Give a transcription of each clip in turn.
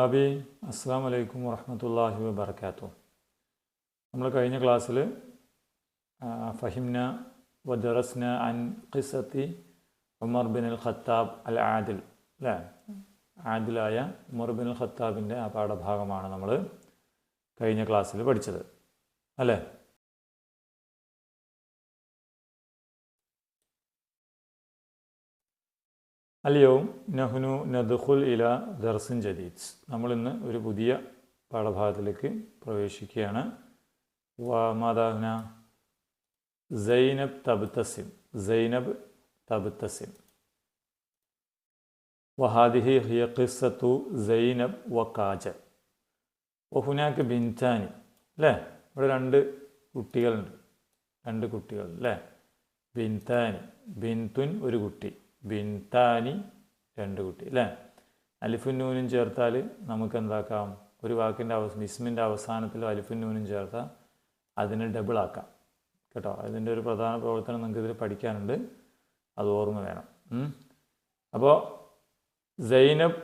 തുല്ലാബി അസ്സാം വലൈക്കും വറഹമത്തല്ലാഹി വബർക്കാത്തു നമ്മൾ കഴിഞ്ഞ ക്ലാസ്സിൽ ഫഹിംന വദറസ്ന അൻ ഖിസത്തി ഉമർ ബിൻ അൽ ഖത്താബ് അൽ ആദിൽ അല്ലേ ആദിലായ ഉമർ ബിൻ അൽ ഖത്താബിന്റെ ആ പാഠഭാഗമാണ് നമ്മൾ കഴിഞ്ഞ ക്ലാസ്സിൽ പഠിച്ചത് അല്ലേ? അല്ലയോ നഹ്നു നദ്ഖുൽ ഇല ദർസിൻ ജദീദ്. നമ്മളിന്ന് ഒരു പുതിയ പാഠഭാഗത്തിലേക്ക് പ്രവേശിക്കുകയാണ്. മാതാഹ്ന സൈനബ് തബ്തസിം സൈനബ് തബ്തസിം. വഹാദിഹി ഹിയ ഖിസ്സത്തു സൈനബ് വ കാജൽ വഹുനാക്ക് ബിൻതാനി അല്ലേ ഇവിടെ രണ്ട് കുട്ടികളുണ്ട്. രണ്ട് കുട്ടികൾ അല്ലേ ബിൻതാനി ബിൻതുൻ ഒരു കുട്ടി. ബിൻതാനി രണ്ട് കുട്ടി അല്ലേ? അലിഫുൻ നൂനും ചേർത്താൽ നമുക്ക് എന്താക്കാം? ഒരു വാക്കിന്റെ അവസാനം ഇസ്മിന്റെ അവസാനത്തിൽ അലിഫു നൂനും ചേർത്താൽ അതിനെ ഡബിൾ ആക്കാം. കേട്ടോ? അതിന്റെ ഒരു പ്രധാന പ്രവർത്തനം നിങ്ങൾക്ക് ഇതിൽ പഠിക്കാനുണ്ട്. അത് ഓർമ്മ വേണം. അപ്പോൾ സൈനബ്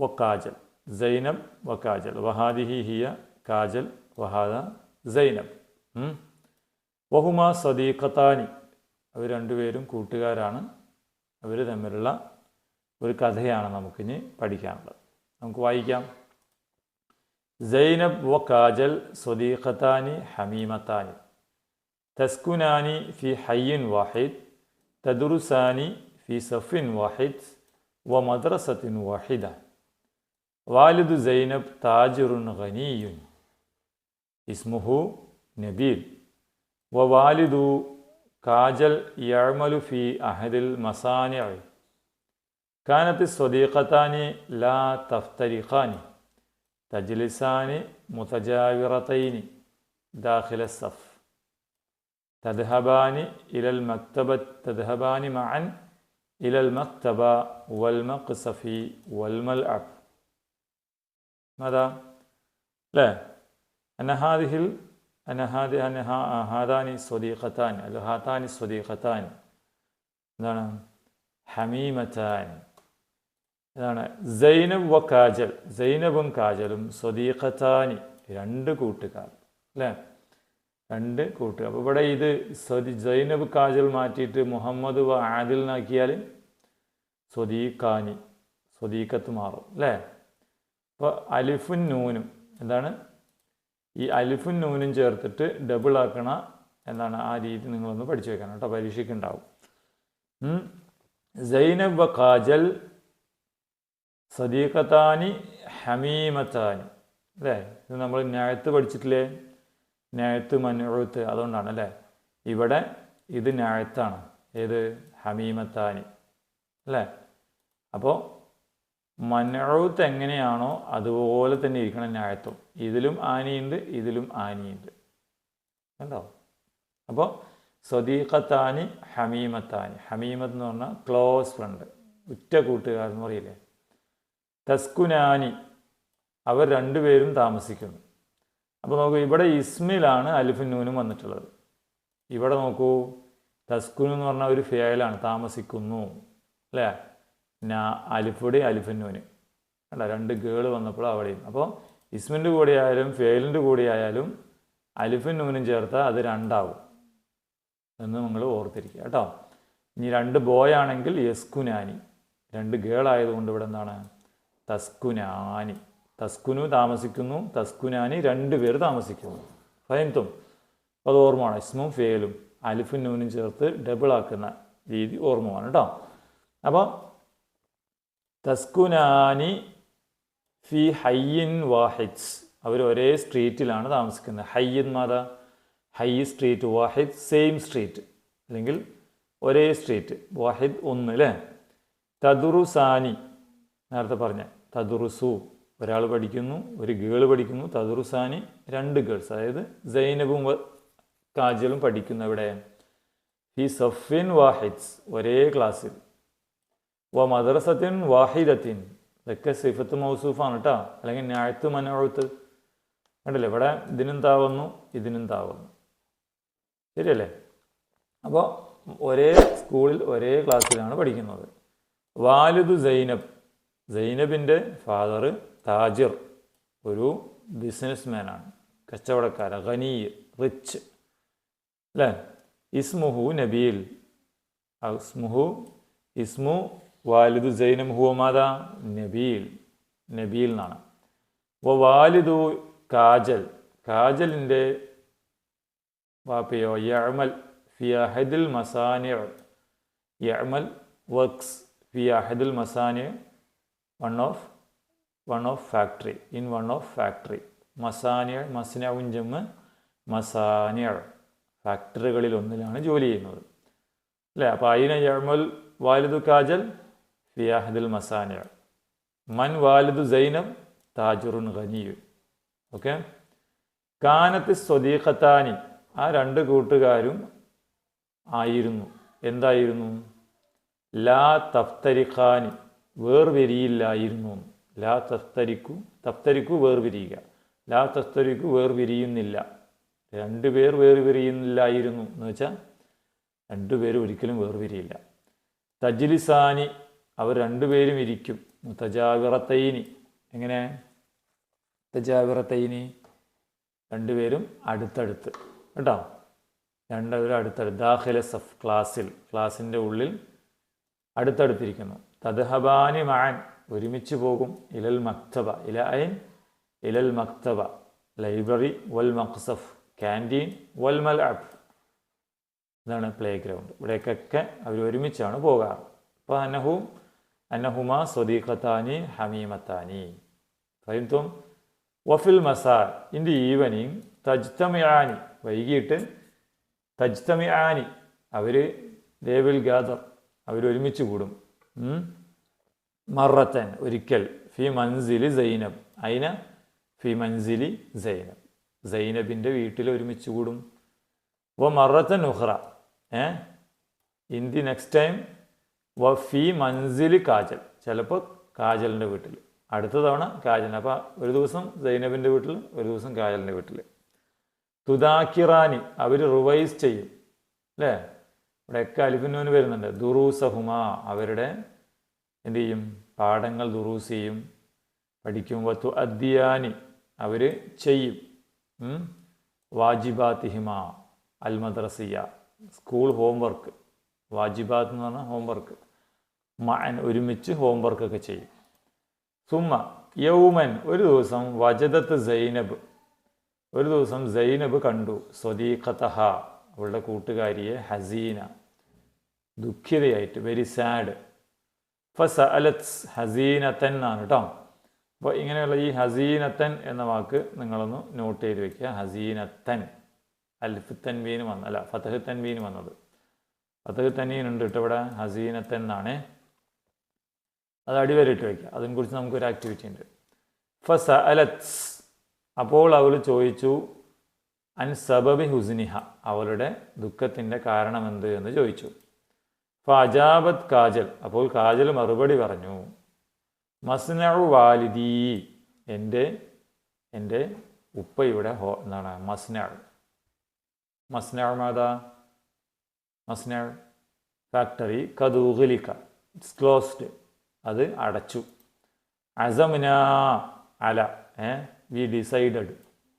വ കാജൽ. സൈനബ് വ കാജൽ. വഹാദിഹി ഹിയ കാജൽ. വഹാദ സൈനബ്. വഹുമ സദീഖത്താനി. അവർ രണ്ടുപേരും കൂട്ടുകാരാണ്. അവർ തമ്മിലുള്ള ഒരു കഥയാണ് നമുക്കിനി പഠിക്കാനുള്ളത്. നമുക്ക് വായിക്കാം. സൈനബ് വ കാജൽ സ്വദീഖത്താനി ഹമീമത്താനി. തസ്കുനാനി ഫി ഹയ്യിൻ വാഹിദ് തദുറുസാനി ഫി സഫിൻ വാഹിദ് വ മദ്രസത്തിൻ വാഹിദ. വാലിദു സൈനബ് താജിറുൻ ഖനിയുൻ ഇസ്മുഹു നബീൽ വ വാലിദു كاجل يعمل في أحد المصانع كانت الصديقتان لا تفترقان تجلسان متجاورتين داخل الصف تذهبان إلى المكتبة تذهبان معا إلى المكتبة والمقصف والملعب ماذا؟ لا أن هذه അനഹാദ് അന ഹാദാനി സ്വദീഖത്താൻ അല്ല ഹാത്താനി സ്വദീഖത്താൻ എന്താണ് ഹമീമത്താൻ ഇതാണ് സൈനബ് വ കാജൽ സൈനബും കാജലും സ്വദീഖത്താനി രണ്ട് കൂട്ടുകാർ. അല്ലേ രണ്ട് കൂട്ടുകാർ. അപ്പോൾ ഇവിടെ ഇത് സ്വദി സൈനബ് കാജൽ മാറ്റിയിട്ട് മുഹമ്മദ് വ ആദിൽ നാക്കിയാൽ സ്വദീഖാനി സ്വദീഖത്ത് മാറും. അല്ലേ അപ്പോൾ അലിഫും നൂനും. എന്താണ്? ഈ അലിഫും നൂനും ചേർത്തിട്ട് ഡബിൾ ആക്കണ എന്താണ് ആ രീതി നിങ്ങളൊന്ന് പഠിച്ചു വെക്കണം കേട്ടോ പരീക്ഷയ്ക്ക് ഉണ്ടാവും സൈനബ് കാജൽ സദീഖത്താനി ഹമീമത്താനി. അല്ലേ? ഇത് നമ്മൾ ന്യായത്ത് പഠിച്ചിട്ടില്ലേ? ന്യായത്ത് മനുഴത്ത് അതുകൊണ്ടാണ് അല്ലേ? ഇവിടെ ഇത് ന്യായത്താണ് ഏത്? ഹമീമത്താനി. അല്ലേ? അപ്പോൾ മനുഴത്ത് എങ്ങനെയാണോ അതുപോലെ തന്നെ ഇരിക്കണം ന്യായത്വം. ഇതിലും ആനിയുണ്ട് ഇതിലും ആനിയുണ്ട്. കണ്ടോ? അപ്പോൾ സ്വദീഖത്താനി ഹമീമത്താനി. ഹമീമത്ത് എന്ന് പറഞ്ഞാൽ ക്ലോസ് ഫ്രണ്ട് ഉറ്റ കൂട്ടുകാരെന്ന് പറയില്ലേ? തസ്കുനാനി. അവർ രണ്ടുപേരും താമസിക്കുന്നു. അപ്പോൾ നോക്കൂ ഇവിടെ ഇസ്മിലാണ് അലിഫുൻ നൂനും വന്നിട്ടുള്ളത്. ഇവിടെ നോക്കൂ തസ്കുൻ എന്ന് പറഞ്ഞാൽ ഒരു ഫേലാണ് താമസിക്കുന്നു. അല്ലേ? നാ അലിഫുടെ അലിഫന്നൂന് അല്ല രണ്ട് ഗേൾ വന്നപ്പോൾ അവിടെയും അപ്പോൾ ഇസ്മിന്റെ കൂടെ ആയാലും ഫേലിന്റെ കൂടെ ആയാലും അലിഫുൻ നൂനും ചേർത്താൽ അത് രണ്ടാവും എന്ന് നിങ്ങൾ ഓർത്തിരിക്കുക കേട്ടോ. ഇനി രണ്ട് ബോയ് ആണെങ്കിൽ യസ്കുനാനി. രണ്ട് ഗേൾ ആയതുകൊണ്ട് ഇവിടെ എന്താണ്? തസ്കുനാനി. തസ്കുനു താമസിക്കുന്നു തസ്കുനാനി രണ്ട് പേര് താമസിക്കുന്നു. ഫൈൻതും. അത് ഓർമ്മമാണ് ഇസ്മും ഫേലും അലിഫും നൂനും ചേർത്ത് ഡബിൾ ആക്കുന്ന രീതി ഓർമ്മമാണ് കേട്ടോ. അപ്പോൾ തസ്കുനാനി ഫി ഹയ്യിൻ വാഹിദ്സ് അവർ ഒരേ സ്ട്രീറ്റിലാണ് താമസിക്കുന്നത്. ഹയ്യിൻ മാത ഹൈ സ്ട്രീറ്റ് വാഹിദ് സെയിം സ്ട്രീറ്റ്. അല്ലെങ്കിൽ ഒരേ സ്ട്രീറ്റ് വാഹിദ് ഒന്ന് അല്ലേ തദുറുസാനി നേരത്തെ പറഞ്ഞ തദുറുസു. ഒരാൾ പഠിക്കുന്നു ഒരു ഗേൾ പഠിക്കുന്നു തദുറുസാനി രണ്ട് ഗേൾസ്. അതായത് സൈനബും കാജലും പഠിക്കുന്നു ഇവിടെ ഈ സഫിൻ വാഹിദ്സ് ഒരേ ക്ലാസ്സിൽ. വ മദ്രസത്തിൻ വാഹിദത്തിൻ. ഇതൊക്കെ സിഫത്ത് മൗസൂഫാണ് കേട്ടോ അല്ലെങ്കിൽ ഞാഴ്ത്ത് മനോഴുത്ത് കണ്ടില്ലേ? ഇവിടെ ഇതിനും താവുന്നു ഇതിനും താവുന്നു ശരിയല്ലേ? അപ്പോൾ ഒരേ സ്കൂളിൽ ഒരേ ക്ലാസ്സിലാണ് പഠിക്കുന്നത്. വാലിദു സൈനബ്. സൈനബിന്റെ ഫാദർ താജിർ. ഒരു ബിസിനസ്മാനാണ്. കച്ചവടക്കാരൻ ഖനീ റിച്ച്. അല്ലേ? ഇസ്മുഹു നബീൽ ഇസ്മുഹു ഇസ്മു വാലിദു സൈനം ഹുവ മാതാ? നബീൽ. നബീൽ എന്നാണ്. വ വാലിദു കാജൽ. കാജലിന്റെ വാപ്പയോ യമൽ ഫി അഹദിൽ മസാനി. യഅമൽ വർക്ക്സ് ഫി അഹദിൽ one of one of factory. In one of factory. മസാനിയ മസ്നഉൻ ജമ്മ് മസാനിയ ഫാക്ടറികളിൽ ഒന്നിലാണ് ജോലി ചെയ്യുന്നത്. അല്ലേ? അപ്പോൾ അയിന യമൽ വാലിദു കാജൽ ഫി അഹദിൽ മസാനിയ മൻ വാലിദു സൈനബ് താജുറുൻ ഖനിയു ഓക്കെ? കാനത്ത് സ്വദീഖത്താനി. ആ രണ്ട് കൂട്ടുകാരും ആയിരുന്നു. എന്തായിരുന്നു? ലാ തഫ്തരിഖാനി. വേർപിരിയില്ലായിരുന്നു. ലാ തഫ്തരിക്കു തഫ്തരിക്കു വേർപിരിയുക. ലാ തഫ്തരിക്കു വേർപിരിയുന്നില്ല. രണ്ടുപേർ വേർപിരിയുന്നില്ലായിരുന്നു എന്ന് വെച്ചാൽ രണ്ടുപേരും ഒരിക്കലും വേർപിരിയില്ല. തജ്ലിസാനി അവർ രണ്ടുപേരും ഇരിക്കും. മുത്തജാവിറത്തൈനി. എങ്ങനെ? മുത്തജാവിറത്തൈനി. രണ്ടുപേരും അടുത്തടുത്ത്. കേട്ടോ? രണ്ടുപേരും അടുത്തടുത്ത്. ദാഖില സഫ് ക്ലാസ്സിൽ. ക്ലാസ്സിന്റെ ഉള്ളിൽ അടുത്തടുത്തിരിക്കുന്നു. തദ്ഹബാനി മാൻ ഒരുമിച്ച് പോകും. ഇലൽ മക്തബ. ഇല ഐൻ? ഇലൽ മക്തബ. ലൈബ്രറി വൽ മക്സഫ്. ക്യാന്റീൻ വൽ മൽ അബ് ഇതാണ് പ്ലേ ഗ്രൗണ്ട്. ഇവിടേക്കൊക്കെ അവർ ഒരുമിച്ചാണ് പോകാറ്. അപ്പോൾ അന്നഹും അന്നഹുമ സ്വദീഖത്താനി ഹമീമത്താനി. ഫൈത്തും വഫിൽ മസാർ ഇൻ ദി ഈവനിങ് തജ്തമിയാനി വൈകിട്ട് തജ്തമിയാനി അവർ ദേ വിൽ ഗാദർ അവർ ഒരുമിച്ച് കൂടും. മറത്തൻ ഒരിക്കൽ ഫി മൻസിലി സൈനബ്. അയിന ഫി മൻസിലി സൈനബ്. സൈനബിന്റെ വീട്ടിൽ ഒരുമിച്ച് കൂടും. വ മറത്തൻ ഉഹ്റ ഏ? ഇൻ ദി നെക്സ്റ്റ് ടൈം വ ഫി മൻസിലി കാജൽ. ചിലപ്പോൾ കാജലിന്റെ വീട്ടിൽ. അടുത്ത തവണ കാജൽ. അപ്പോൾ ഒരു ദിവസം സൈനബിന്റെ വീട്ടിൽ ഒരു ദിവസം കാജലിന്റെ വീട്ടിൽ. തുദാക്കിറാനി അവർ റിവൈസ് ചെയ്യും. അല്ലേ? ഇവിടെ ഒക്കെ അലിഫിനോന് വരുന്നുണ്ട്. ദുറൂസഹുമ. അവരുടെ എന്ത് ചെയ്യും? പാഠങ്ങൾ ദുറൂസ് ചെയ്യും. പഠിക്കുമ്പോൾ തു അദ്ദിയാനി അവർ ചെയ്യും. വാജിബാത്തിഹിമ അൽ മദ്രസിയ സ്കൂൾ ഹോംവർക്ക്. വാജിബാത്ത് എന്ന് പറഞ്ഞാൽ ഹോംവർക്ക്. മഅൻ ഒരുമിച്ച് ഹോംവർക്കൊക്കെ ചെയ്യും. സുമ്മ യൗമൻ ഒരു ദിവസം വജദത്ത് സൈനബ്. ഒരു ദിവസം സൈനബ് കണ്ടു. സ്വദീഖതഹ അവളുടെ കൂട്ടുകാരിയെ ഹസീന. ദുഃഖിതയായിട്ട് വെരി സാഡ് ഫസ് അലത്ത് ഹസീനത്തൻ എന്നാണ് കേട്ടോ അപ്പോൾ ഇങ്ങനെയുള്ള ഈ ഹസീനത്തൻ എന്ന വാക്ക് നിങ്ങളൊന്ന് നോട്ട് ചെയ്ത് വെക്കുക. ഹസീനത്തൻ അൽഫ് തൻവീന് വന്ന അല്ല ഫതഹ് വന്നത്. ഫതഹ് തൻവീൻ ഉണ്ട് കേട്ടോ ഇവിടെ ഹസീനത്തൻ എന്നാണ്. അത് അടിവരയിട്ട് വയ്ക്കുക അതിനെക്കുറിച്ച് നമുക്കൊരു ആക്ടിവിറ്റി ഉണ്ട്. ഫസ അലത്സ് അപ്പോൾ അവൾ ചോദിച്ചു അൻ സബബി ഹുസ്നിഹ. അവളുടെ ദുഃഖത്തിന്റെ കാരണം എന്ത് എന്ന് ചോദിച്ചു. ഫജാബത് കാജൽ അപ്പോൾ കാജൽ മറുപടി പറഞ്ഞു മസ്നഉ വാലിദി. എന്റെ എന്റെ ഉപ്പയുടെ ഹോ എന്താണ് മസ്നഉ. മസ്നഉ മാതാ? മസ്നഉ. ഫാക്ടറി കദൂഗലിക്ക ഇറ്റ്സ് ക്ലോസ്ഡ് അത് അടച്ചു. അസമിന അല ഏ വി ഡിസൈഡഡ്.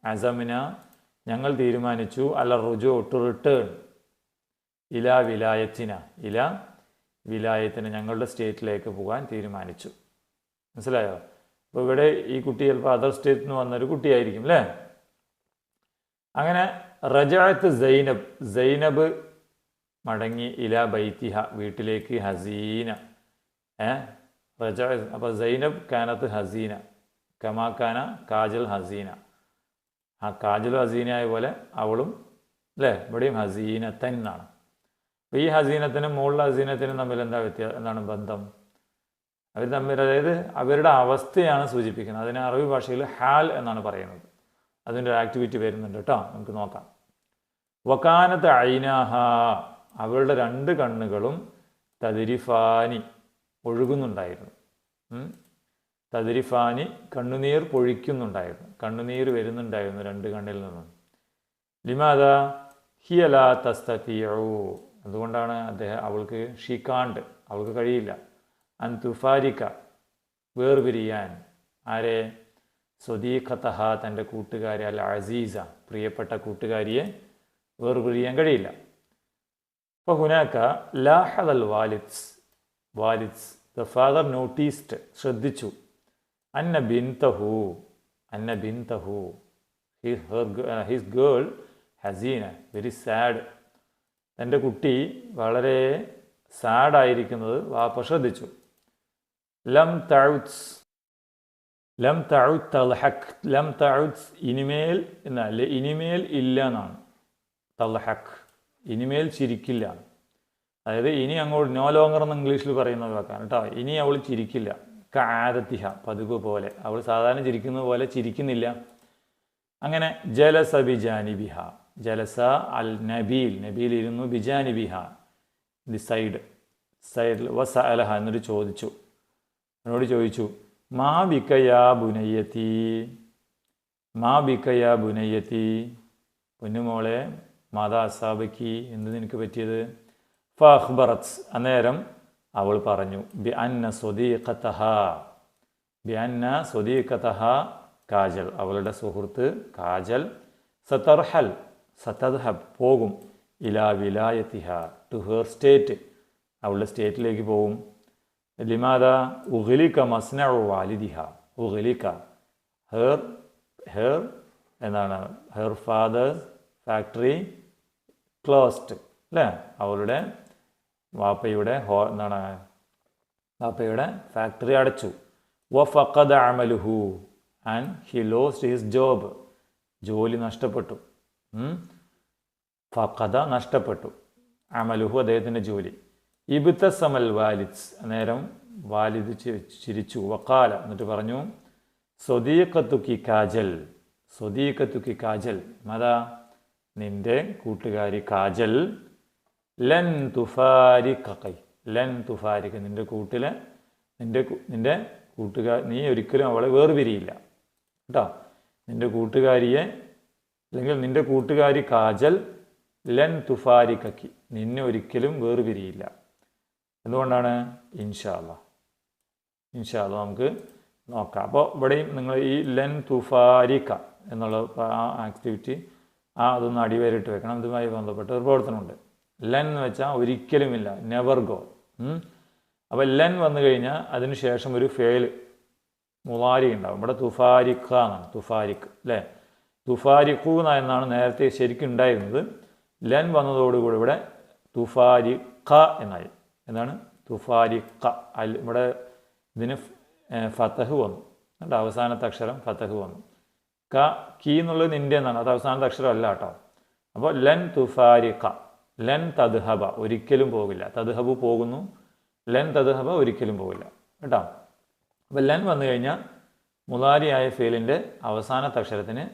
അസമിന ഞങ്ങൾ തീരുമാനിച്ചു അല റുജു ടു റിട്ടേൺ. ഇല വിലായത്തിന ഇല വിലായത്തിന് ഞങ്ങളുടെ സ്റ്റേറ്റിലേക്ക് പോകാൻ തീരുമാനിച്ചു. മനസ്സിലായോ? അപ്പോൾ ഇവിടെ ഈ കുട്ടി ചിലപ്പോൾ അതർ സ്റ്റേറ്റിൽ നിന്ന് വന്നൊരു കുട്ടിയായിരിക്കും അല്ലേ അങ്ങനെ റജാത്ത് സൈനബ് സൈനബ് മടങ്ങി ഇല ബൈത്തിഹ വീട്ടിലേക്ക് ഹസീന ഏ റജ അപ്പോൾ സൈനബ് കാനത്ത് ഹസീന കമാക്കാന കാജൽ ഹസീന. ആ കാജൽ ഹസീനയായ പോലെ അവളും അല്ലേ ഇവിടെയും ഹസീനത്തൻ എന്നാണ്. ഈ ഹസീനത്തിനും മുകളിലെ ഹസീനത്തിനും തമ്മിൽ എന്താ വ്യത്യാസം എന്താണ് ബന്ധം? അവർ തമ്മിൽ അതായത് അവരുടെ അവസ്ഥയാണ് സൂചിപ്പിക്കുന്നത്. അതിനെ അറബി ഭാഷയിൽ ഹാൽ എന്നാണ് പറയുന്നത്. അതിന്റെ ഒരു ആക്ടിവിറ്റി വരുന്നുണ്ട് കേട്ടോ നമുക്ക് നോക്കാം. വക്കാനത്ത് ഐനാഹ അവളുടെ രണ്ട് കണ്ണുകളും തതിരിഫാനി. ഒഴുകുന്നുണ്ടായിരുന്നു. തതിരിഫാനി കണ്ണുനീർ പൊഴിക്കുന്നുണ്ടായിരുന്നു. കണ്ണുനീർ വരുന്നുണ്ടായിരുന്നു രണ്ട് കണ്ണിൽ നിന്നും. ലിമാദ ഹിയല തസ്തീയു അതുകൊണ്ടാണ് അദ്ദേഹം അവൾക്ക് ഷീക്കാണ്ട് അവൾക്ക് കഴിയില്ല. അൻ തുഫാരിക്ക വേർപിരിയാൻ. ആരെ? സ്വദീഖത്തഹ തന്റെ കൂട്ടുകാരി അൽ അസീസ പ്രിയപ്പെട്ട കൂട്ടുകാരിയെ വേർപിരിയാൻ കഴിയില്ല. അപ്പോൾ ഹുനാക്ക ലാഹദൽ വാലിദ്സ് വാലിദ്സ് ദ ഫാദർ നോട്ടീസ്ഡ് ശ്രദ്ധിച്ചു. അന്ന ബിന്തഹു അന്ന ബിന്തഹു his her his girl Hasina very sad എന്റെ കുട്ടി വളരെ സാഡായിരിക്കുന്നത് വാപ്പ ശ്രദ്ധിച്ചു. ലം തഴുത്സ് ലം തഴുത്ത് തൽഹക് ലം തഴുത്സ് ഇനിമേൽ എന്നല്ല ഇനിമേൽ ഇല്ല എന്നാണ്. തൽഹക് ഇനിമേൽ ചിരിക്കില്ല. അതായത് ഇനി അങ്ങോട്ട് നോ ലോങ്ങർ എന്ന് ഇംഗ്ലീഷിൽ പറയുന്നത് വാക്കാണ് കേട്ടോ. ഇനി അവൾ ചിരിക്കില്ല. കാതത്തിഹ പതിവ് പോലെ. അവൾ സാധാരണ ചിരിക്കുന്നത് പോലെ ചിരിക്കുന്നില്ല. അങ്ങനെ ജലസ ബിജാനിബിഹ. ജലസ അൽ നബീൽ. നബീൽ ഇരുന്നു ബിജാനിബിഹ. The side. സൈഡിൽ വസ അലഹ എന്നൊരു ചോദിച്ചു. എന്നോട് ചോദിച്ചു മാ ബിക്കയാ ബുനയ്യത്തി? മാ ബിക്കയാ ബുനയ്യത്തി? പൊന്നുമോളെ മാതാ അസാബക്കി എന്ത് നിനക്ക് പറ്റിയത്? ഫഹ്ബറത്ത് അന്നേരം അവൾ പറഞ്ഞു ബി അന്ന സ്വദീഖത്തഹ ബി അന്ന സ്വദീഖത്തഹ കാജൽ. അവളുടെ സുഹൃത്ത് കാജൽ സതർഹൽ സതദ്ഹബ് പോകും ഇലാ വിലായത്തിഹ ടു ഹെർ സ്റ്റേറ്റ് അവളുടെ സ്റ്റേറ്റിലേക്ക് പോകും ലിമാദ? ഉഹലിക്ക മസ്ന വാലിദിഹ. ഉഹലിക്ക ഹെർ ഹെർ എന്താണ് ഹെർ ഫാദേഴ്സ് ഫാക്ടറി ക്ലോസ്ഡ്. അല്ലേ അവളുടെ വാപ്പയുടെ ഹോ എന്താണ്? വാപ്പയുടെ ഫാക്ടറി അടച്ചു. വ ഫക്കദ് അമലുഹു. And he lost his job ജോലി നഷ്ടപ്പെട്ടു. ഫക്കഥ നഷ്ടപ്പെട്ടു. അമലുഹു അദ്ദേഹത്തിന്റെ ജോലി. ഇബിത്തസമൽ വാലിദ്സ് നേരം വാലിദ് ചിരിച്ചു. വക്കാല എന്നിട്ട് പറഞ്ഞു സ്വദീഖത്തുക്കി കാജൽ. സ്വദീഖത്തുക്കി കാജൽ. മതാ? നിന്റെ കൂട്ടുകാരി കാജൽ ലൻ തുഫാരിക്കൈ ലൻ തുഫാരിക്ക നിന്റെ കൂട്ടിലെ നിന്റെ നിന്റെ കൂട്ടുകാർ നീ ഒരിക്കലും അവളെ വേർപിരിയില്ല. കേട്ടോ? നിന്റെ കൂട്ടുകാരിയെ അല്ലെങ്കിൽ നിന്റെ കൂട്ടുകാരി കാജൽ ലൻ തുഫാരിക്കി നിന്നെ ഒരിക്കലും വേർപിരിയില്ല. എന്തുകൊണ്ടാണ്? ഇൻഷാല്ല ഇൻഷാല്ല നമുക്ക് നോക്കാം. അപ്പോൾ ഇവിടെയും നിങ്ങൾ ഈ ലൻ തുഫാരിക്ക എന്നുള്ള ആ ആക്ടിവിറ്റി ആ അതൊന്ന് അടിവേരിട്ട് വെക്കണം. ഇതുമായി ബന്ധപ്പെട്ട ഒരു പ്രവർത്തനമുണ്ട്. ലെൻ എന്ന് വെച്ചാൽ ഒരിക്കലുമില്ല നെവർ ഗോ അപ്പോൾ ലെൻ വന്നു കഴിഞ്ഞാൽ അതിന് ശേഷം ഒരു ഫെയിൽ മുവാരി ഉണ്ടാവും. ഇവിടെ തുഫാരിഖ എന്നാണ് തുഫാരിഖ് അല്ലേ തുഫാരിഖു എന്നാണ് നേരത്തെ ശരിക്കും ഉണ്ടായിരുന്നത്. ലെൻ വന്നതോടുകൂടി ഇവിടെ തുഫാരിഖ എന്നായി. എന്താണ്? തുഫാരിഖ. അൽ ഇവിടെ ഇതിന് ഫത്തഹ് വന്നു. കേട്ടോ അവസാനത്തെ അക്ഷരം ഫത്തഹ് വന്നു. ക കീ എന്നുള്ളത് നിന്റെ എന്നാണ്. അത് അവസാനത്തെ അക്ഷരം അല്ല കേട്ടോ. അപ്പോൾ ലൻ തുഫാരിക്ക ലെൻ തദ്ഹബ ഒരിക്കലും പോകില്ല. തദ്ഹബ് പോകുന്നു ലൻ തദ്ഹബ ഒരിക്കലും പോകില്ല. കേട്ടോ? അപ്പോൾ ലെൻ വന്നു കഴിഞ്ഞാൽ മുതാരിയായ ഫീലിന്റെ അവസാനത്തെ അക്ഷരത്തിന്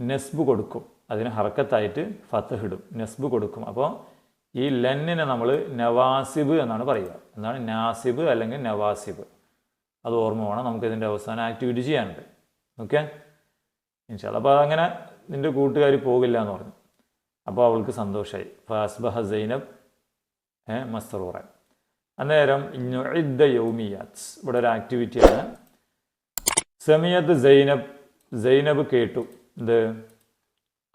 നെസ്ബ് കൊടുക്കും. അതിന് ഹർക്കത്തായിട്ട് ഇടും. നെസ്ബ് കൊടുക്കും. അപ്പോൾ ഈ ലെന്നിനെ നമ്മൾ നവാസിബ് എന്നാണ് പറയുക. എന്താണ്? നാസിബ് അല്ലെങ്കിൽ നവാസിബ്. അത് ഓർമ്മ വേണം. നമുക്കിതിന്റെ അവസാനം ആക്ടിവിറ്റി ചെയ്യാനുണ്ട്. ഓക്കെ? അപ്പോൾ അതങ്ങനെ നിന്റെ കൂട്ടുകാർ പോകില്ല എന്ന് പറഞ്ഞു. അപ്പോൾ അവൾക്ക് സന്തോഷമായി ഫാസ്ബഹ സൈനബ് ഏ മസ്തറൂറ അന്നേരം ഇന്നുഇദ്ദ യൗമിയാത്ത് ഇവിടെ ഒരു ആക്ടിവിറ്റിയാണ് സമയത്ത് സൈനബ് സൈനബ് കേട്ടു. ഇത്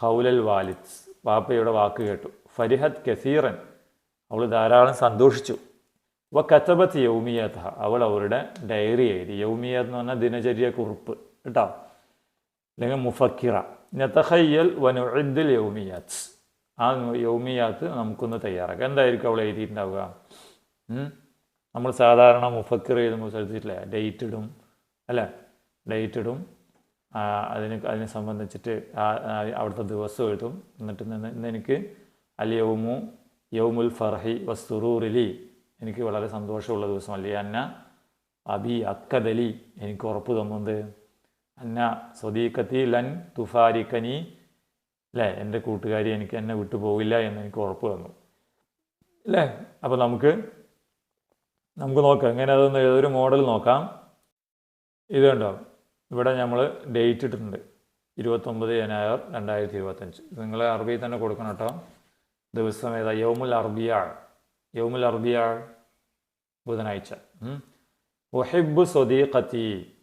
ഹൗലൽ വാലിദ്സ് പാപ്പയുടെ വാക്ക് കേട്ടു. ഫരിഹത് കസീറൻ. അവൾ ധാരാളം സന്തോഷിച്ചു. വ കത്തബത്ത് യൗമിയാത്ത അവൾ അവരുടെ ഡയറി എഴുതി. യൗമിയാത്ത് എന്ന് പറഞ്ഞാൽ ദിനചര്യ കുറിപ്പ് കേട്ടോ? അല്ലെങ്കിൽ മുഫക്കിറ. നത്തഹയ്യൽ വനുദ്ദിൽ യൗമിയാത്ത് ആ യൗമിയാത്ത് നമുക്കൊന്ന് തയ്യാറാക്കാം. എന്തായിരിക്കും അവൾ എഴുതിയിട്ടുണ്ടാവുക? നമ്മൾ സാധാരണ മുഫക്കർ എഴുതുമ്പോൾ ശ്രദ്ധിച്ചിട്ടില്ലേ? ഡേറ്റ് ഇടും. അല്ലേ? ഇടും. അതിന് അതിനെ സംബന്ധിച്ചിട്ട് അവിടുത്തെ ദിവസം എഴുതും. എന്നിട്ട് ഇന്ന് എനിക്ക് അൽ യൗമു യൗമുൽ ഫർഹി വസ്തുറൂറിലി എനിക്ക് വളരെ സന്തോഷമുള്ള ദിവസം. അല്ലേ? അന്ന അബി അക്കദലി. എനിക്ക് ഉറപ്പ് തന്നത് അന്ന സ്വദീഖത്തി ലൻ തുഫാരിക്കനി അല്ലേ? എന്റെ കൂട്ടുകാരി എനിക്ക് എന്നെ വിട്ടു പോകില്ല എന്ന് എനിക്ക് ഉറപ്പ് തന്നു. അല്ലേ? അപ്പോൾ നമുക്ക് നമുക്ക് നോക്കാം. എങ്ങനെ അതൊന്ന് ഏതൊരു മോഡൽ നോക്കാം? ഇത് കണ്ടോ? ഇവിടെ നമ്മൾ ഡേറ്റ് ഇട്ടിട്ടുണ്ട്. ഇരുപത്തൊമ്പത് ജനുവരി രണ്ടായിരത്തി ഇരുപത്തഞ്ച് നിങ്ങൾ അറബിയിൽ തന്നെ കൊടുക്കണം കേട്ടോ. ദിവസം ഏതാ? യൗമുൽ അറബിയാൾ യൗമുൽ അറബിയാൾ ബുധനാഴ്ച. ഒഹിബ് സ്വദീഖത്തി.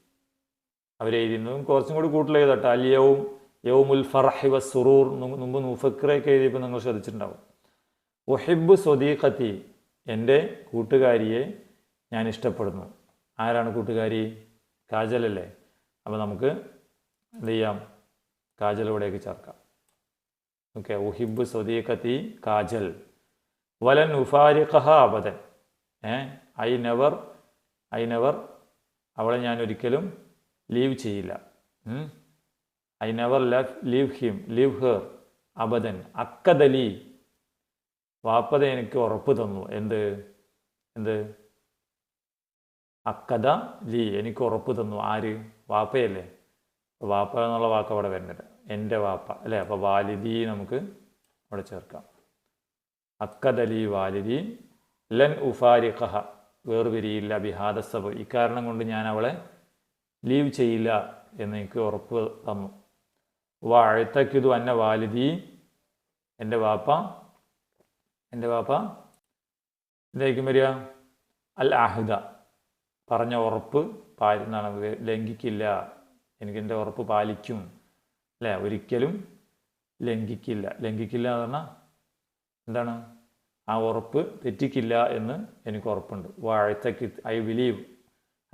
അവരെഴുതിയിരുന്നു. കുറച്ചും കൂടി കൂട്ടിലെഴുതട്ടോ അലിയവും യൗമുൽ ഫറഹി വ സുറൂർ മുമ്പ് മുഫക്രയൊക്കെ എഴുതിയപ്പോൾ നിങ്ങൾ ശ്രദ്ധിച്ചിട്ടുണ്ടാവും. ഒഹിബ് സ്വദീഖത്തി എന്റെ കൂട്ടുകാരിയെ ഞാൻ ഇഷ്ടപ്പെടുന്നു. ആരാണ് കൂട്ടുകാരി? കാജലല്ലേ. അപ്പോൾ നമുക്ക് എന്ത് ചെയ്യാം? കാജൽ ഇവിടെയൊക്കെ ചേർക്കാം. ഓക്കെ ഉഹിബ് സ്വദീഖത്തി കാജൽ. വലൻ ഉഫാരിഖഹ അബദൻ. Uh I never I never അവളെ ഞാൻ ഒരിക്കലും ലീവ് ചെയ്യില്ല. I never left leave him leave her അബദൻ അക്കദലി. വാപ്പത എനിക്ക് ഉറപ്പ് തന്നു. എന്ത്? എന്ത്? അക്കഥ ലീ എനിക്ക് ഉറപ്പ് തന്നു. ആര്? വാപ്പയല്ലേ? വാപ്പ എന്നുള്ള വാക്ക് അവിടെ വരുന്നില്ല. എന്റെ വാപ്പ. അല്ലേ? അപ്പോൾ വാലിദി നമുക്ക് അവിടെ ചേർക്കാം. അക്കദലി വാലിദി. ലൻ ഉഫാരി കഹ വേർപിരിയില്ല ബിഹാദസബ്. ഇക്കാരണം കൊണ്ട് ഞാൻ അവളെ ലീവ് ചെയ്യില്ല എന്ന് എനിക്ക് ഉറപ്പ് തന്നു. വാഴ്ത്തക്കിതു അന്ന വാലിദി. എന്റെ വാപ്പ എന്റെ വാപ്പ. എന്തായിരിക്കും വരിക അൽ അഹ്ദ. പറഞ്ഞ ഉറപ്പ് പാലി എന്താണ് ലംഘിക്കില്ല. എനിക്ക് എന്റെ ഉറപ്പ് പാലിക്കും. അല്ലേ? ഒരിക്കലും ലംഘിക്കില്ല. ലംഘിക്കില്ല എന്ന് പറഞ്ഞാൽ എന്താണ്? ആ ഉറപ്പ് തെറ്റിക്കില്ല എന്ന് എനിക്ക് ഉറപ്പുണ്ട്. വാഴ്ത്തക്ക് ഐ ബിലീവ്.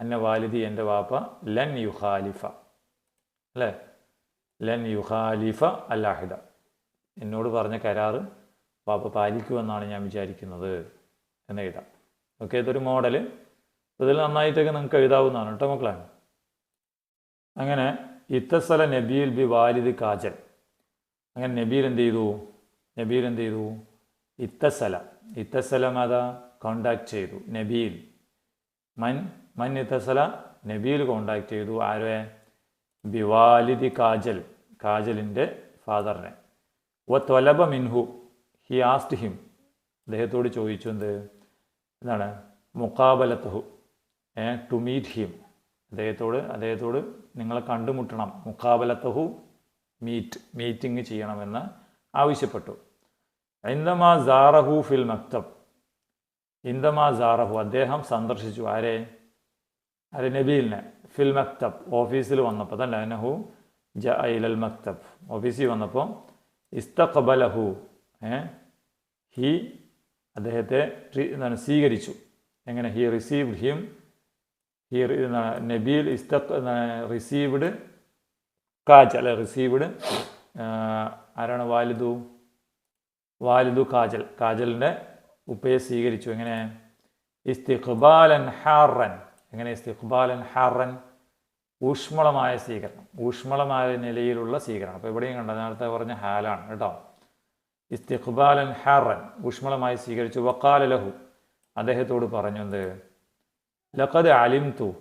അന്ന വാലിദി എന്റെ വാപ്പ. ലൻ യുഖാലിഫ. അല്ലേ? ലൻ യുഹാലിഫ അല്ലാഹിദ. എന്നോട് പറഞ്ഞ കരാറ് വാപ്പ പാലിക്കുമെന്നാണ് ഞാൻ വിചാരിക്കുന്നത് എന്ന് എഴുതാം. ഓക്കെ ഇതൊരു മോഡൽ ഇതിൽ നന്നായിട്ടൊക്കെ നിങ്ങൾക്ക് എഴുതാവുന്നതാണ് കേട്ടോ മക്കളെ. അങ്ങനെ ഇത്തസല നബീൽ ബി വാലിദ് കാജൽ. അങ്ങനെ നബീർ എന്ത് ചെയ്തു? നബീർ എന്ത് ചെയ്തു? ഇത്തസല. ഇത്തസല അതാ കോണ്ടാക്ട് ചെയ്തു. നബീൽ. മൻ മൻ ഇത്തസല നബീൽ കോണ്ടാക്ട് ചെയ്തു. ആരെ? ബിവാലിദി കാജൽ. കാജലിന്റെ ഫാദറിനെ. വ തൊലബ മിൻഹു ഹി ആസ്റ്റ് ഹിം. അദ്ദേഹത്തോട് ചോദിച്ചു എന്ത്? എന്താണ്? മുക്കാബലത്തഹു ഏ ടു മീറ്റ് ഹിം. അദ്ദേഹത്തോട് അദ്ദേഹത്തോട് നിങ്ങളെ കണ്ടുമുട്ടണം. മുക്കാബലത്തഹു മീറ്റ് മീറ്റിംഗ് ചെയ്യണമെന്ന് ആവശ്യപ്പെട്ടു. ഇന്ദമാ സാറഹു ഫിൽ മക്തബ്. ഇന്ദമാ സാറഹു അദ്ദേഹം സന്ദർശിച്ചു. ആരെ? ആരെ? നബീലിനെ. ഫിൽ മക്തബ് ഓഫീസിൽ വന്നപ്പോൾ. തന്നെ അനഹു ജ അയിലൽ മക്തബ്. ഓഫീസിൽ വന്നപ്പോൾ ഇസ്തഖബലഹു ഹി അദ്ദേഹത്തെ എന്താണ് സ്വീകരിച്ചു. എങ്ങനെ? ഹി റിസീവ്ഡ് ഹിം ഹി നബീൽ ഇസ്തഖ് റിസീവ്ഡ് കാജ് അല്ലെ റിസീവ്ഡ് ആരാണ് വാലിദു? വാലിദു കാജൽ. കാജലിന്റെ ഉപ്പയെ സ്വീകരിച്ചു. എങ്ങനെ? ഇസ്തിഖ്ബാലൻ ഹാറൻ. എങ്ങനെ? ഇസ്തിഖ്ബാലൻ ഹാറൻ. ഊഷ്മളമായ സ്വീകരണം. ഊഷ്മളമായ നിലയിലുള്ള സ്വീകരണം. അപ്പോൾ ഇവിടെയും കണ്ട നേരത്തെ പറഞ്ഞ ഹാലാണ് കേട്ടോ. ഇസ്തിഖ്ബാലൻ ഹാറൻ ഊഷ്മളമായി സ്വീകരിച്ചു. വക്കാല ലഹു. അദ്ദേഹത്തോട് പറഞ്ഞു എന്ത്? ലഖദ് അലിം തു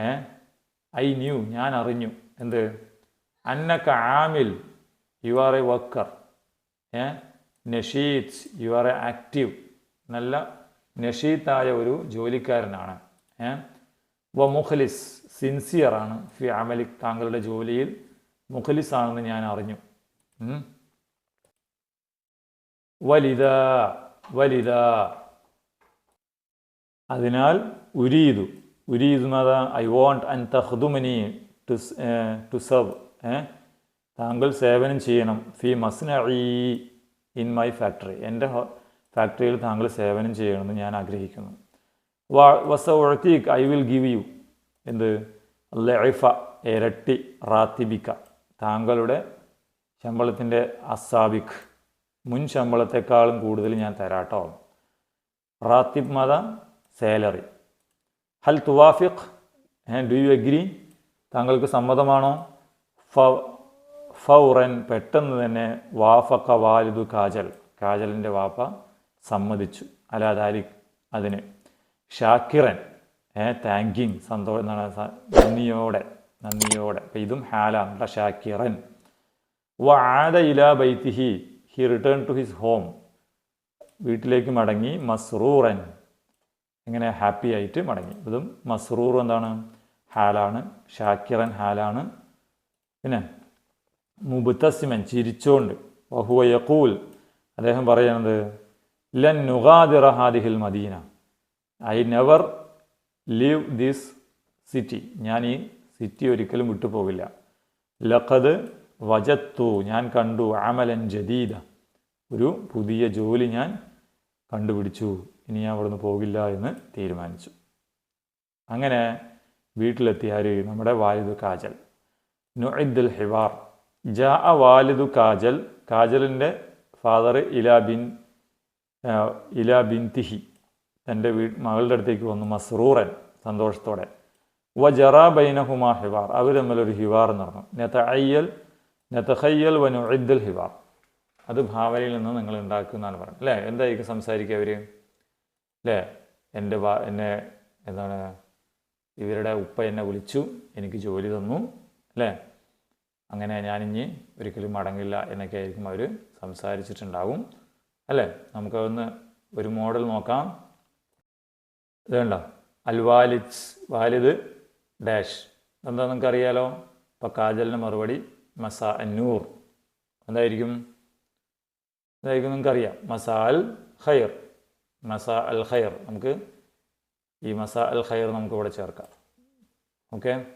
ഏ? ഐ ന്യൂ ഞാൻ അറിഞ്ഞു. എന്ത്? അന്നക്ക ആമിൽ യു ആർ എ വർക്കർ. ഏ? നഷീത്ത് യു ആർ എ ആക്റ്റീവ്. നല്ല നഷീത്തായ ഒരു ജോലിക്കാരനാണ്. ഏ? വ മുഖലിസ് സിൻസിയറാണ് ഫി അമലിക് താങ്കളുടെ ജോലിയിൽ മുഖലിസാണെന്ന് ഞാൻ അറിഞ്ഞു. വലിത വലിത അതിനാൽ ഉരീതു ഉരീതു എന്നതാ ഐ വോണ്ട് അൻ തഹ്ദുമനി ടു ടു സർവ് താങ്കൾ സേവനം ചെയ്യണം. ഫി മസ്നഈ ഇൻ മൈ ഫാക്ടറി. എന്റെ ഫാക്ടറിയിൽ താങ്കൾ സേവനം ചെയ്യണമെന്ന് ഞാൻ ആഗ്രഹിക്കുന്നു. വസ ഉഴത്തീക്ക് ഐ വിൽ ഗിവ് യു. എന്ത്? ലൈഫ ഇരട്ടി റാത്തിബിക്ക. താങ്കളുടെ ശമ്പളത്തിന്റെ അസാബിക്. മുൻ ശമ്പളത്തെക്കാളും കൂടുതൽ ഞാൻ തരാട്ടോ. റാത്തിബ് മത സാലറി. ഹൽ തുവാഫിഖ് ഡു യു അഗ്രി? താങ്കൾക്ക് സമ്മതമാണോ? ഫ ഫൗറൻ പെട്ടെന്ന് തന്നെ വാഫക്ക വാലിദു കാജൽ. കാജലിന്റെ വാപ്പ സമ്മതിച്ചു. അലാദാലിക് അതിന്. ഷാക്കിറൻ താങ്കിങ് സന്തോഷം എന്താണ് നന്ദിയോടെ നന്ദിയോടെ. അപ്പം ഇതും ഹാലാണ് ഷാക്കിറൻ. വ ആദ ഇല ബൈത്തിഹി he return to his home. വീട്ടിലേക്ക് മടങ്ങി മസ്റൂറൻ. ഇങ്ങനെ ഹാപ്പി ആയിട്ട് മടങ്ങി. ഇതും മസ്റൂർ എന്താണ്? ഹാലാണ് ഷാക്കിറൻ ഹാലാണ്. പിന്നെ മുബുത്തസിമൻ ചിരിച്ചോണ്ട്. വഹുവ യക്കൂൽ അദ്ദേഹം പറയുന്നത് ലൻ നുഗാദിറ ഹാദിഹിൽ Medina. I never leave this city ഞാൻ ഈ സിറ്റി ഒരിക്കലും വിട്ടുപോകില്ല ലഖദ് വജത്തു. ഞാൻ കണ്ടു. ആമലൻ ജദീദ. ഒരു പുതിയ ജോലി ഞാൻ കണ്ടുപിടിച്ചു. ഇനി ഞാൻ അവിടുന്ന് പോകില്ല എന്ന് തീരുമാനിച്ചു. അങ്ങനെ വീട്ടിലെത്തിയ ആര്? നമ്മുടെ വാലിദു കാജൽ. നുഇദ്ദുൽ ഹിവാർ. ജാ വാലിദു കാജൽ. കാജലിന്റെ ഫാദർ ഇലാ ബിൻ ഇലാ ബിൻ തിഹി. തന്റെ വീ മകളുടെ അടുത്തേക്ക് വന്നു മസ്റൂറൻ സന്തോഷത്തോടെ. വ ജറാ ബൈനഹുമാ ഹിവാർ. അവർ തമ്മിലൊരു ഹിവാർ എന്ന് പറഞ്ഞു. നെത്ത ഹയ്യൽ വനു ഇദ്ദൽ ഹിവാർ. അത് ഭാവനയിൽ നിന്ന് നിങ്ങൾ ഉണ്ടാക്കുന്നതാണ് പറയുന്നത് അല്ലേ? എന്തായിരിക്കും സംസാരിക്കുക അവർ അല്ലേ? എന്റെ വാ എന്നെ എന്താണ് ഇവരുടെ ഉപ്പ എന്നെ വിളിച്ചു എനിക്ക് ജോലി തന്നു അല്ലേ? അങ്ങനെ ഞാനിഞ്ഞ് ഒരിക്കലും മടങ്ങില്ല എന്നൊക്കെ ആയിരിക്കും അവർ സംസാരിച്ചിട്ടുണ്ടാവും. അല്ലേ? നമുക്കതൊന്ന് ഒരു മോഡൽ നോക്കാം. ഇതുണ്ട? അൽ വാലിദ് വാലിദ് ഡാഷ്. എന്താ നിങ്ങൾക്ക് അറിയാലോ അപ്പോൾ കാജലിന്റെ മറുപടി മസ അന്നൂർ എന്തായിരിക്കും? എന്തായിരിക്കും നിങ്ങൾക്കറിയാം? മസ അൽ ഖൈർ. മസ അൽ ഖൈർ. നമുക്ക് ഈ മസ അൽ ഖൈർ നമുക്ക് ഇവിടെ ചേർക്കാം. ഓക്കെ?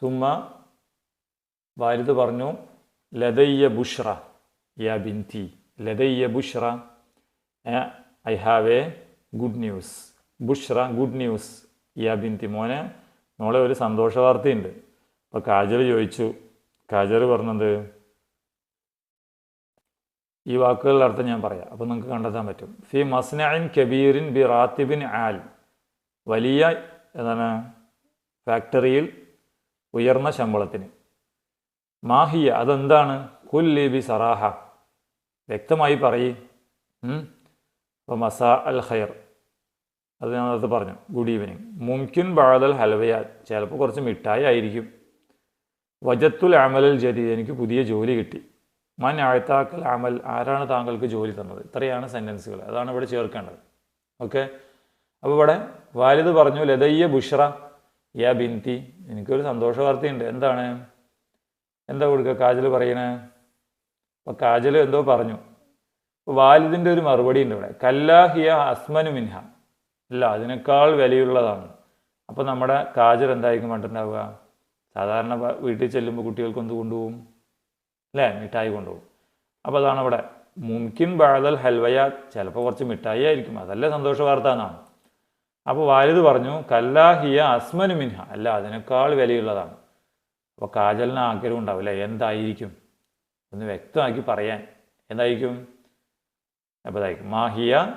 സുമ വാലിദ് പറഞ്ഞു ലതയ്യ ബുഷ്റ യാ ബിൻതി. ലതയ്യ Bushra. I have a good news. Bushra good news യാ ബിന്തി മോനെ മോളെ ഒരു സന്തോഷ വാർത്തയുണ്ട്. അപ്പോൾ കാജൽ ചോദിച്ചു. കാജൽ പറഞ്ഞത് ഈ വാക്കുകളുടെ അർത്ഥം ഞാൻ പറയാം. അപ്പോൾ നിങ്ങൾക്ക് കണ്ടെത്താൻ പറ്റും. ഫി മസ്നഇൻ കബീറിൻ ബി റാത്തിബിൻ ആൽ. വലിയ എന്താണ് ഫാക്ടറിയിൽ ഉയർന്ന ശമ്പളത്തിന്. മാഹിയ അതെന്താണ്? കുല്ലി ബി സറാഹ. വ്യക്തമായി പറയും. അപ്പോൾ മസാ അൽ ഖൈർ. അത് ഞാൻ നേരത്തെ പറഞ്ഞു. ഗുഡ് ഈവനിങ് മുംകിൻ ബാദൽ ഹൽവയ ചിലപ്പോൾ കുറച്ച് മിഠായി ആയിരിക്കും. വജത്തുൽ അമലൽ ജദീദ്. എനിക്ക് പുതിയ ജോലി കിട്ടി. മൻ ആഴ്ത്താക്കൽ അമൽ. ആരാണ് താങ്കൾക്ക് ജോലി തന്നത്? ഇത്രയാണ് സെന്റൻസുകൾ അതാണ് ഇവിടെ ചേർക്കേണ്ടത്. ഓക്കെ അപ്പോൾ ഇവിടെ വാലിദ് പറഞ്ഞു ലതയ്യ ബുഷ്ര യാ ബിൻതി. എനിക്കൊരു സന്തോഷ വാർത്തയുണ്ട് എന്താണ്? എന്താ കൊടുക്കുക കാജൽ പറയണേ? അപ്പോൾ കാജൽ എന്തോ പറഞ്ഞു. വാലിദിന്റെ ഒരു മറുപടി ഉണ്ട് ഇവിടെ. കല്ലാഹിയ അസ്മനു മിൻഹ. അല്ല അതിനേക്കാൾ വിലയുള്ളതാണ്. അപ്പോൾ നമ്മുടെ കാജർ എന്തായിരിക്കും കണ്ടിട്ടുണ്ടാവുക സാധാരണ വീട്ടിൽ ചെല്ലുമ്പോൾ കുട്ടികൾക്ക് എന്ത് കൊണ്ടുപോകും? അല്ലേ? മിഠായി കൊണ്ടുപോകും. അപ്പോൾ അതാണ് അവിടെ. മുംകിൻ ബഴതൽ ഹൽവയ ചിലപ്പോൾ കുറച്ച് മിഠായി ആയിരിക്കും. അതല്ലേ സന്തോഷ വാർത്ത എന്നാണ്. അപ്പോൾ വാലിദ് പറഞ്ഞു കല്ലാഹിയ അസ്മനു മിൻഹ. അല്ല അതിനേക്കാൾ വിലയുള്ളതാണ്. അപ്പോൾ കാജലിന് ആഗ്രഹം ഉണ്ടാവില്ല എന്തായിരിക്കും? ഒന്ന് വ്യക്തമാക്കി പറയാൻ. എന്തായിരിക്കും? അപ്പോൾ ഇതായിരിക്കും മാഹിയ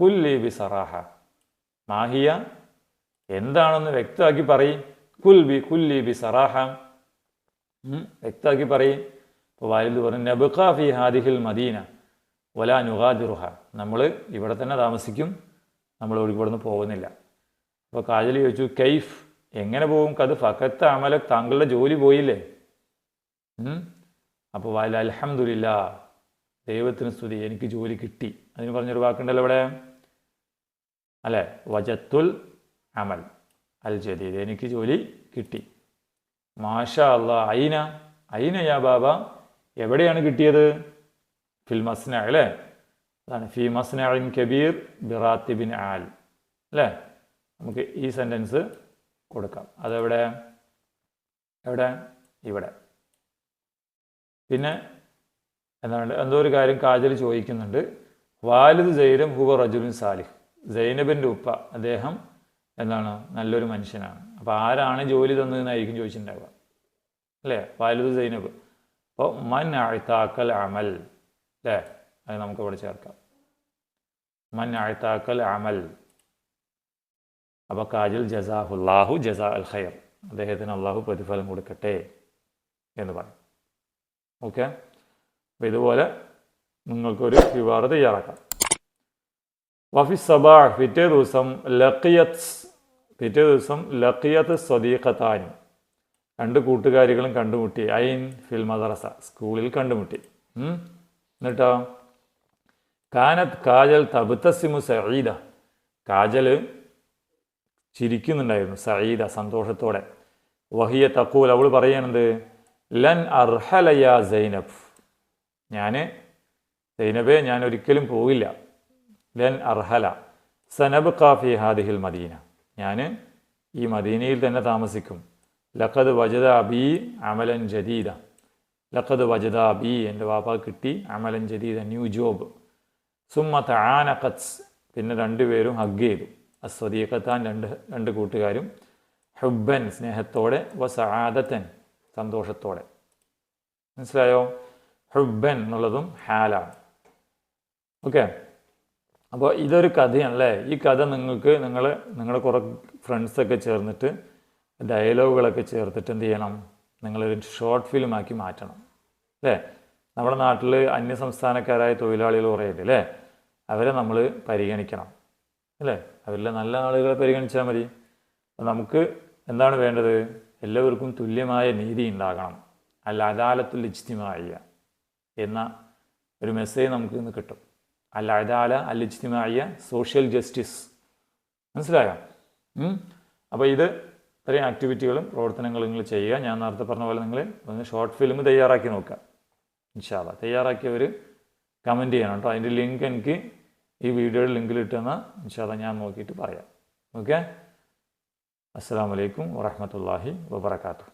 കുല്ലി ബി സറാഹ മാഹിയ എന്താണെന്ന് വ്യക്തമാക്കി പറയും. കുൽ ബി കുല്ലി ബി സറാഹ. വ്യക്തമാക്കി പറയും. ഇപ്പോൾ വാലിദ് പറഞ്ഞു നബുഖ ഫി ഹാദിഹിൽ മദീന വലാ നുഹാദിറുഹ നമ്മൾ ഇവിടെ തന്നെ താമസിക്കും നമ്മൾ ഇവിടുന്ന് പോകുന്നില്ല. അപ്പോൾ കാജൽ ചോദിച്ചു കൈഫ് എങ്ങനെ പോകും? കത് ഫക്കത്ത് അമല താങ്കളുടെ ജോലി പോയില്ലേ? അപ്പോൾ വാല അലഹമുല്ല ദൈവത്തിന് സ്തുതി എനിക്ക് ജോലി കിട്ടി. അതിന് പറഞ്ഞൊരു വാക്കുണ്ടല്ലോ ഇവിടെ. അല്ലേ? വജത്തുൽ അമൽ. അൽ ജദീദ്. എനിക്ക് ജോലി കിട്ടി. മാഷാ അല്ല അയിന. അയിന യാ ബാബ എവിടെയാണ് കിട്ടിയത്? ഫിൽ മസ്ന അല്ലേ? അതാണ്. ഫി മസ്നഇൻ കബീർ ബിറാത്തിബിൻ ആൽ. അല്ലേ? നമുക്ക് ഈ സെന്റൻസ് കൊടുക്കാം. അതെവിടെ? എവിടെ? ഇവിടെ. പിന്നെ എന്താണ് എന്തോ ഒരു കാര്യം കാജൽ ചോദിക്കുന്നുണ്ട്. വാലിദ് സൈരം ഹുവ റജുലിൻ സാലിഹ്. സൈനബിന്റെ ഉപ്പ അദ്ദേഹം എന്താണ്? നല്ലൊരു മനുഷ്യനാണ്. അപ്പോൾ ആരാണ് ജോലി തന്നതെന്നായിരിക്കും ചോദിച്ചിട്ടുണ്ടാവുക. അല്ലേ? വാലുദ് സൈനബ്. അപ്പോൾ മൻ ആഴ്ത്താക്കൽ അമൽ. അല്ലേ? അത് നമുക്ക് ഇവിടെ ചേർക്കാം. മൻ ആഴ്ത്താക്കൽ അമൽ. അപ്പോൾ കാജിൽ ജസാഹുല്ലാഹു ജസാ അൽ ഖൈർ. അദ്ദേഹത്തിന് അള്ളാഹു പ്രതിഫലം കൊടുക്കട്ടെ എന്ന് പറയും ഓക്കെ? അപ്പോൾ ഇതുപോലെ നിങ്ങൾക്കൊരു വിവാഹം തയ്യാറാക്കാം. വഫി സബാഹ് പിറ്റേ ദിവസം ലക്കിയത്ത് പിറ്റേ ദിവസം ലക്കിയത്ത് സ്വദീഖത്താനും രണ്ട് കൂട്ടുകാരികളും കണ്ടുമുട്ടി. ഐൻ ഫിൽ മദറസ സ്കൂളിൽ കണ്ടുമുട്ടി. എന്നിട്ടോ? കാനത്ത് കാജൽ തബുത്തസിമു സഈദ. കാജൽ ചിരിക്കുന്നുണ്ടായിരുന്നു സഈദ സന്തോഷത്തോടെ. വഹിയ തക്കൂൽ അവൾ പറയണത് ലൻ അർഹലയ സൈനബ്. ഞാൻ സൈനബെ ഞാൻ ഒരിക്കലും പോകില്ല ലൻ അർഹല. സനബ് കാഫി ഹാദിഹിൽ മദീന. ഞാൻ ഈ മദീനയിൽ തന്നെ താമസിക്കും. ലഖദ് വജദ ബി അമലൻ ജദീദ. ലഖദ് വജദ ബി എന്റെ വാപ്പ കിട്ടി അമലൻ ജദീദ ന്യൂ ജോബ്. സുമ്മത്ത് താനഖത്ത് പിന്നെ രണ്ടുപേരും ഹഗ് ചെയ്തു. അസ്വദീഖത്താൻ രണ്ട് രണ്ട് കൂട്ടുകാരും ഹുബൻ സ്നേഹത്തോടെ വ സന്തോഷത്തോടെ. മനസ്സിലായോ? ഹുബൻ എന്നുള്ളതും ഹാലാണ്. ഓക്കെ? അപ്പോൾ ഇതൊരു കഥയാണല്ലേ? ഈ കഥ നിങ്ങൾക്ക് നിങ്ങൾ നിങ്ങളുടെ കുറേ ഫ്രണ്ട്സൊക്കെ ചേർന്നിട്ട് ഡയലോഗുകളൊക്കെ ചേർത്തിട്ട് എന്ത് ചെയ്യണം? നിങ്ങളൊരു ഷോർട്ട് ഫിലിമാക്കി മാറ്റണം. അല്ലേ? നമ്മുടെ നാട്ടിൽ അന്യസംസ്ഥാനക്കാരായ തൊഴിലാളികൾ കുറേയുണ്ട് അല്ലേ? അവരെ നമ്മൾ പരിഗണിക്കണം. അല്ലേ? അവരിലെ നല്ല ആളുകളെ പരിഗണിച്ചാൽ മതി. നമുക്ക് എന്താണ് വേണ്ടത്? എല്ലാവർക്കും തുല്യമായ നീതി ഉണ്ടാകണം. അല്ല അദാലത്തുൽ ഇജ്തിമായ എന്ന ഒരു മെസ്സേജ് നമുക്ക് ഇന്ന് കിട്ടും. അല്ല അദാല അൽ ഇജ്തിമായ സോഷ്യൽ ജസ്റ്റിസ്. മനസ്സിലായോ? അപ്പോൾ ഇത് ഇത്രയും ആക്ടിവിറ്റികളും പ്രവർത്തനങ്ങളും നിങ്ങൾ ചെയ്യുക. ഞാൻ നേരത്തെ പറഞ്ഞ പോലെ നിങ്ങൾ ഒന്ന് ഷോർട്ട് ഫിലിം തയ്യാറാക്കി നോക്കുക. ഇൻഷാല്ല തയ്യാറാക്കിയവർ കമന്റ് ചെയ്യണം കേട്ടോ. അതിന്റെ ലിങ്ക് എനിക്ക് ഈ വീഡിയോയുടെ ലിങ്കിൽ ഇട്ടെന്ന് ഇൻഷാല്ല ഞാൻ നോക്കിയിട്ട് പറയാം. ഓക്കെ അസ്സാം വലൈക്കും വാഹമത്തല്ലാഹി വാബർക്കാത്തു